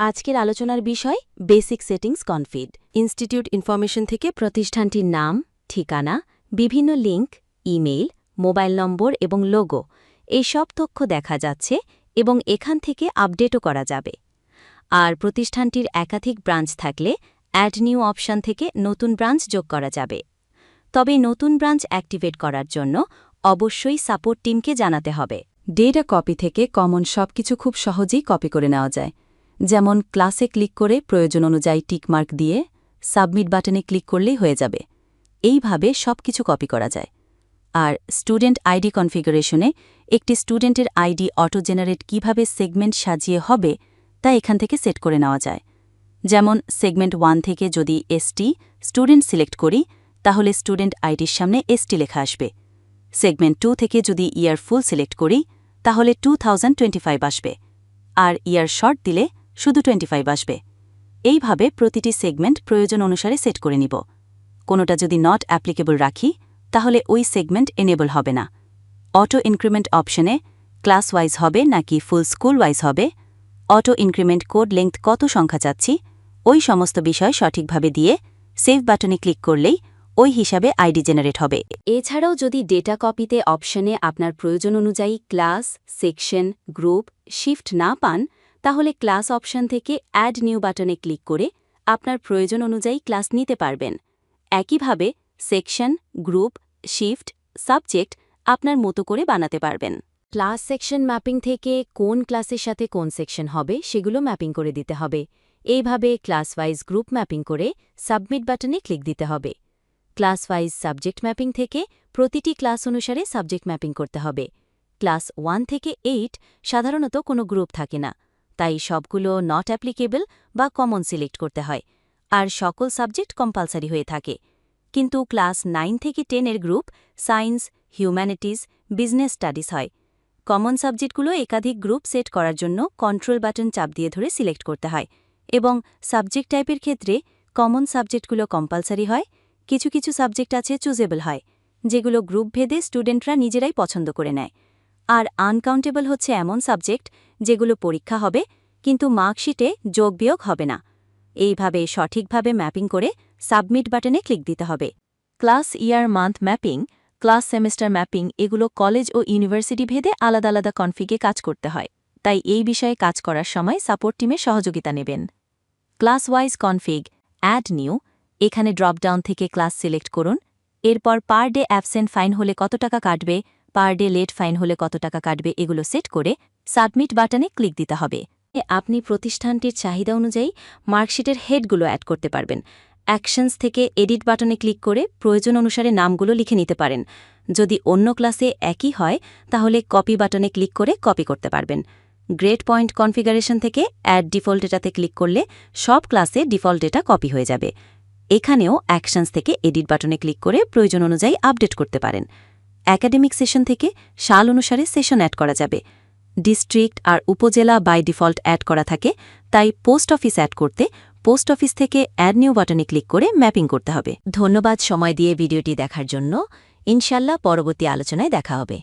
আজকের আলোচনার বিষয় basic settings config. Institute information থেকে প্রতিষ্ঠানটির নাম, ঠিকানা, বিভিন্ন লিঙ্ক ইমেইল, মোবাইল নম্বর এবং লোগো এই সব তথ্য দেখা যাচ্ছে এবং এখান থেকে আপডেটও করা যাবে। আর প্রতিষ্ঠানটির একাধিক ব্রাঞ্চ থাকলে অ্যাড নিউ অপশন থেকে নতুন ব্রাঞ্চ যোগ করা যাবে। তবে নতুন ব্রাঞ্চ অ্যাক্টিভেট করার জন্য অবশ্যই সাপোর্ট টিমকে জানাতে হবে। ডেটা কপি থেকে কমন সবকিছু খুব সহজেই কপি করে নেওয়া যায়। যেমন ক্লাসে ক্লিক করে প্রয়োজন অনুযায়ী টিকমার্ক দিয়ে সাবমিট বাটনে ক্লিক করলেই হয়ে যাবে। এইভাবে সবকিছু কপি করা যায়। আর স্টুডেন্ট আইডি কনফিগারেশনে একটি স্টুডেন্টের আইডি অটো জেনারেট কীভাবে সেগমেন্ট সাজিয়ে হবে তা এখান থেকে সেট করে নেওয়া যায়। যেমন সেগমেন্ট ওয়ান থেকে যদি এসটি স্টুডেন্ট সিলেক্ট করি, তাহলে স্টুডেন্ট আইডির সামনে এসটি লেখা আসবে। সেগমেন্ট টু থেকে যদি ইয়ার ফুল সিলেক্ট করি, তাহলে টু আসবে। আর ইয়ার শর্ট দিলে শুধু টোয়েন্টি ফাইভ আসবে। এইভাবে প্রতিটি সেগমেন্ট প্রয়োজন অনুসারে সেট করে নিব। কোনোটা যদি নট অ্যাপ্লিকেবল রাখি, তাহলে ওই সেগমেন্ট এনেবল হবে না। অটো ইনক্রিমেন্ট অপশনে ক্লাস ওয়াইজ হবে নাকি ফুল স্কুল ওয়াইজ হবে? অটো ইনক্রিমেন্ট কোড লেংথ কত সংখ্যা চাচ্ছি? ওই সমস্ত বিষয় সঠিকভাবে দিয়ে সেভ বাটনে ক্লিক করলেই ওই হিসাবে আইডি জেনারেট হবে। এছাড়াও যদি ডেটা কপিতে অপশনে আপনার প্রয়োজন অনুযায়ী ক্লাস সেকশন গ্রুপ শিফট না পান তাহলে ক্লাস অপশন থেকে অ্যাড নিউ বাটনে ক্লিক করে আপনার প্রয়োজন অনুযায়ী ক্লাস নিতে পারবেন। একইভাবে সেকশন, গ্রুপ, শিফট, সাবজেক্ট আপনার মতো করে বানাতে পারবেন। ক্লাস সেকশন ম্যাপিং থেকে কোন ক্লাসের সাথে কোন সেকশন হবে সেগুলো ম্যাপিং করে দিতে হবে। এইভাবে ক্লাস ওয়াইজ গ্রুপ ম্যাপিং করে সাবমিট বাটনে ক্লিক দিতে হবে। ক্লাস ওয়াইজ সাবজেক্ট ম্যাপিং থেকে প্রতিটি ক্লাস অনুসারে সাবজেক্ট ম্যাপিং করতে হবে। ক্লাস ওয়ান থেকে এইট সাধারণত কোনো গ্রুপ থাকে না। তাই সবগুলো নট অ্যাপ্লিকেবল বা কমন সিলেক্ট করতে হয়, আর সকল সাবজেক্ট কম্পালসারি হয়ে থাকে। কিন্তু ক্লাস নাইন থেকে টেনের group science humanities business studies হয়। কমন সাবজেক্টগুলো একাধিক গ্রুপ সেট করার জন্য কন্ট্রোল বাটন চাপ দিয়ে ধরে সিলেক্ট করতে হয় এবং সাবজেক্ট টাইপের ক্ষেত্রে কমন সাবজেক্টগুলো কম্পালসারি হয়, কিছু কিছু সাবজেক্ট আছে চুজেবল হয়, যেগুলো গ্রুপ ভেদে স্টুডেন্টরা নিজেরাই পছন্দ করে নেয়। আর আনকাউন্টেবল হচ্ছে এমন সাবজেক্ট যেগুলো পরীক্ষা হবে, কিন্তু মার্কশিটে যোগ বিয়োগ হবে না। এইভাবে সঠিকভাবে ম্যাপিং করে সাবমিট বাটনে ক্লিক দিতে হবে। Class year month mapping, class semester mapping এগুলো কলেজ ও ইউনিভার্সিটি ভেদে আলাদা আলাদা কনফিগে কাজ করতে হয়। তাই এই বিষয়ে কাজ করার সময় সাপোর্ট টিমের সহযোগিতা নেবেন। Class wise config, add new, এখানে ড্রপডাউন থেকে ক্লাস সিলেক্ট করুন। এরপর পার ডে অ্যাবসেন্ট ফাইন হলে কত টাকা কাটবে পার ডে লেট ফাইন হলে কত টাকা কাটবে এগুলো সেট করে সাবমিট বাটনে ক্লিক দিতে হবে। আপনি প্রতিষ্ঠানটির চাহিদা অনুযায়ী মার্কশিটের হেডগুলো অ্যাড করতে পারবেন। অ্যাকশনস থেকে এডিট বাটনে ক্লিক করে প্রয়োজন অনুসারে নামগুলো লিখে নিতে পারেন। যদি অন্য ক্লাসে একই হয়, তাহলে কপি বাটনে ক্লিক করে কপি করতে পারবেন। গ্রেড পয়েন্ট কনফিগারেশন থেকে অ্যাড ডিফল্ট ডেটাতে ক্লিক করলে সব ক্লাসে ডিফল্ট ডেটা কপি হয়ে যাবে। এখানেও অ্যাকশনস থেকে এডিট বাটনে ক্লিক করে প্রয়োজন অনুযায়ী আপডেট করতে পারেন। একাডেমিক সেশন থেকে সাল অনুসারে সেশন অ্যাড করা যাবে। ডিস্ট্রিক্ট আর উপজেলা বাই ডিফল্ট অ্যাড করা থাকে, তাই পোস্ট অফিস অ্যাড করতে পোস্ট অফিস থেকে অ্যাড নিউ বাটনে ক্লিক করে ম্যাপিং করতে হবে। ধন্যবাদ সময় দিয়ে ভিডিওটি দেখার জন্য। ইনশাল্লাহ পরবর্তী আলোচনায় দেখা হবে।